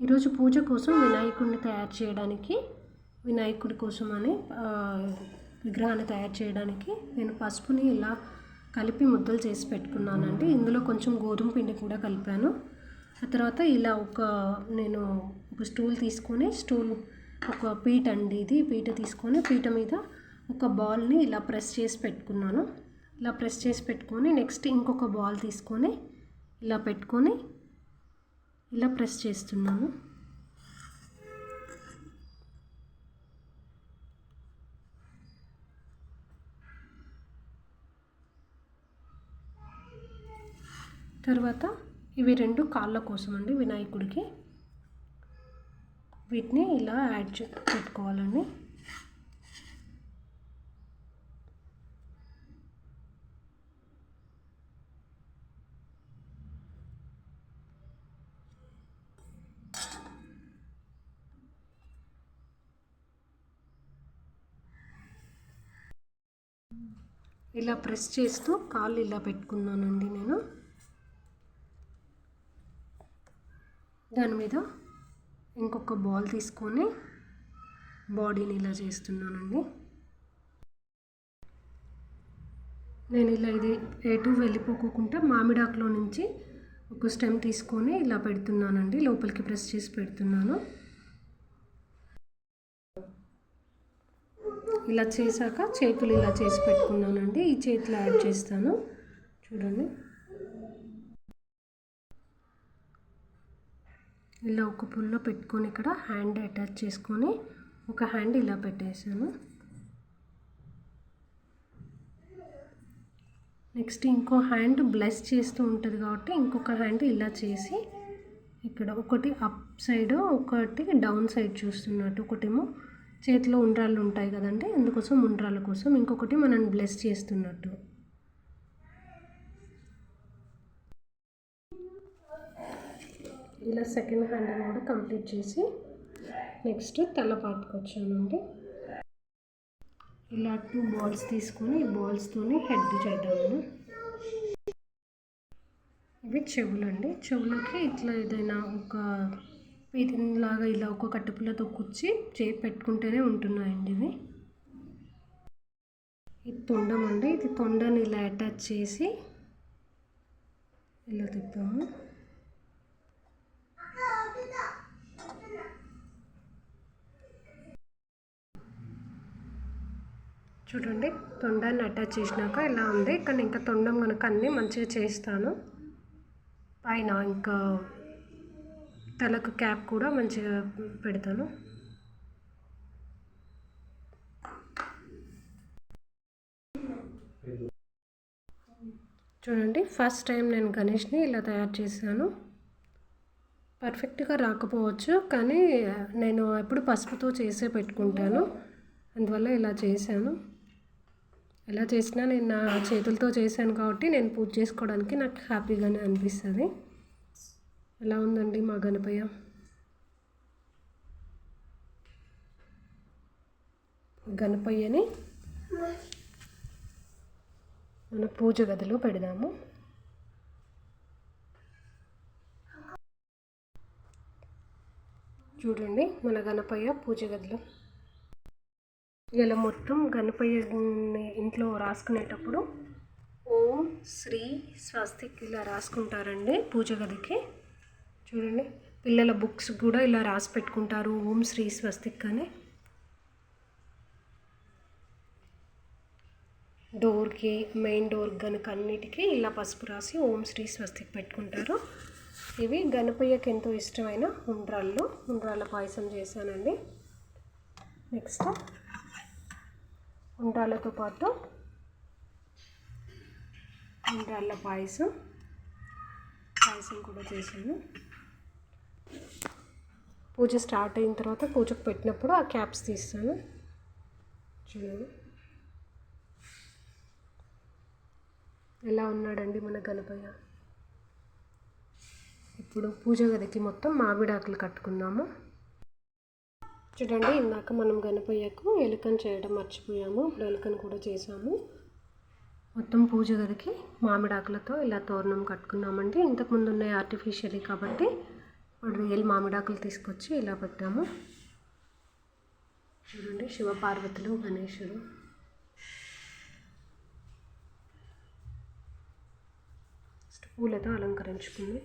ఈరోజు పూజ కోసం వినాయకుడిని తయారు చేయడానికి వినాయకుడి కోసం అని విగ్రహాన్ని తయారు చేయడానికి నేను పసుపుని ఇలా కలిపి ముద్దలు చేసి పెట్టుకున్నానండి. ఇందులో కొంచెం గోధుమ పిండి కూడా కలిపాను. ఆ తర్వాత ఇలా ఒక నేను ఒక స్టూల్ తీసుకొని స్టూల్ ఒక పీట అండి ఇది పీట తీసుకొని పీట మీద ఒక బాల్ని ఇలా ప్రెస్ చేసి పెట్టుకున్నాను. ఇలా ప్రెస్ చేసి పెట్టుకొని నెక్స్ట్ ఇంకొక బాల్ తీసుకొని ఇలా పెట్టుకొని ఇలా ప్రెస్ చేస్తున్నాను. తర్వాత ఇవి రెండు కాళ్ళ కోసం అండి వినాయకుడికి. వీటిని ఇలా యాడ్ చే పెట్టుకోవాలండి. ఇలా ప్రెస్ చేస్తూ కాళ్ళు ఇలా పెట్టుకున్నానండి నేను. దాని మీద ఇంకొక బాల్ తీసుకొని బాడీని ఇలా చేస్తున్నానండి. నేను ఇలా ఇది ఎటు వెళ్ళిపోకుండా మామిడాకులో నుంచి ఒక స్టెమ్ తీసుకొని ఇలా పెడుతున్నానండి. లోపలికి ప్రెస్ చేసి పెడుతున్నాను. ఇలా చేశాక చేతులు ఇలా చేసి పెట్టుకున్నానండి. ఈ చేతులు యాడ్ చేస్తాను. చూడండి. ఇలా ఒక పుల్లో పెట్టుకొని ఇక్కడ హ్యాండ్ అటాచ్ చేసుకొని ఒక హ్యాండ్ ఇలా పెట్టేసాను నెక్స్ట్ ఇంకో హ్యాండ్ బ్లెస్ చేస్తూ ఉంటుంది కాబట్టి ఇంకొక హ్యాండ్ ఇలా చేసి ఇక్కడ ఒకటి అప్ సైడ్ ఒకటి డౌన్ సైడ్ చూస్తున్నట్టు ఒకటేమో చేతిలో ఉండ్రాళ్ళు ఉంటాయి కదండి అందుకోసం ఉండ్రాళ్ళ కోసం ఇంకొకటి మనం బ్లెస్ చేస్తున్నట్టు. ఇలా సెకండ్ హ్యాండ్ కూడా కంప్లీట్ చేసి నెక్స్ట్ తల వచ్చానండి ఇలా టూ బాల్స్ తీసుకొని ఈ బాల్స్తోని హెడ్ చేద్దాము. ఇవి చెవులండి. చెవులకి ఇట్లా ఏదైనా ఒక లాగా ఇలా ఒక కట్టుపుల్లతో కుచ్చి చే పెట్టుకుంటేనే ఉంటున్నాయండి ఇవి. ఇది తొండం అండి ఇది తొండని ఇలా అటాచ్ చేసి ఇలా తిప్పాము చూడండి తొండాన్ని అటాచ్ చేసినాక ఇలా ఉంది. కానీ ఇంకా తొండం కనుక అన్నీ మంచిగా చేస్తాను. పైన ఇంకా తలకు క్యాప్ కూడా మంచిగా పెడతాను. చూడండి ఫస్ట్ టైం నేను గణేష్ని ఇలా తయారు చేశాను. పర్ఫెక్ట్గా రాకపోవచ్చు కానీ నేను ఎప్పుడు పసుపుతో చేసే పెట్టుకుంటాను. అందువల్ల ఇలా చేశాను. ఎలా చేసినా నేను నా చేతులతో చేశాను కాబట్టి నేను పూజ చేసుకోవడానికి నాకు హ్యాపీగానే అనిపిస్తుంది. ఎలా ఉందండి మా గణపయ్య గణపయ్యని మన పూజ గదిలో పెడదాము. చూడండి మన గణపయ్య పూజ గదిలో. ఇలా మొత్తం గణపయ్యని ఇంట్లో రాసుకునేటప్పుడు ఓం శ్రీ స్వస్తిక్ ఇలా రాసుకుంటారండి పూజ గదికి. చూడండి. పిల్లల బుక్స్ కూడా ఇలా రాసి పెట్టుకుంటారు. ఓం శ్రీ స్వస్తిక్ అని. డోర్కి మెయిన్ డోర్ గనుక అన్నిటికీ ఇలా పసుపు రాసి ఓం శ్రీ స్వస్తిక్ పెట్టుకుంటారు. ఇవి గణపయ్యకి ఎంతో ఇష్టమైన ఉండ్రాళ్ళు. ఉండ్రాళ్ళ పాయసం చేశానండి. నెక్స్ట్ ఉండ్రాళ్ళతో పాటు ఉండ్రాళ్ళ పాయసం. పాయసం కూడా చేశాను. పూజ స్టార్ట్ అయిన తర్వాత పూజకు పెట్టినప్పుడు ఆ క్యాప్స్ తీస్తాను. చూడండి. ఎలా ఉన్నాడండి మన గణపయ్య? ఇప్పుడు పూజ గదికి మొత్తం మామిడాకులు కట్టుకున్నాము చూడండి ఇందాక మనం గణపయ్యకు ఎలుకను చేయడం మర్చిపోయాము. ఇప్పుడు ఎలుకను కూడా చేసాము మొత్తం పూజ గదికి మామిడాకులతో ఇలా తోరణం కట్టుకున్నామండి. ఇంతకుముందు ఉన్నాయి ఆర్టిఫిషియల్ కాబట్టి ఇప్పుడు రియల్ మామిడాకులు తీసుకొచ్చి ఇలా పెట్టాము. చూడండి శివపార్వతులు గణేశుడు. పూలతో అలంకరించుకుంది.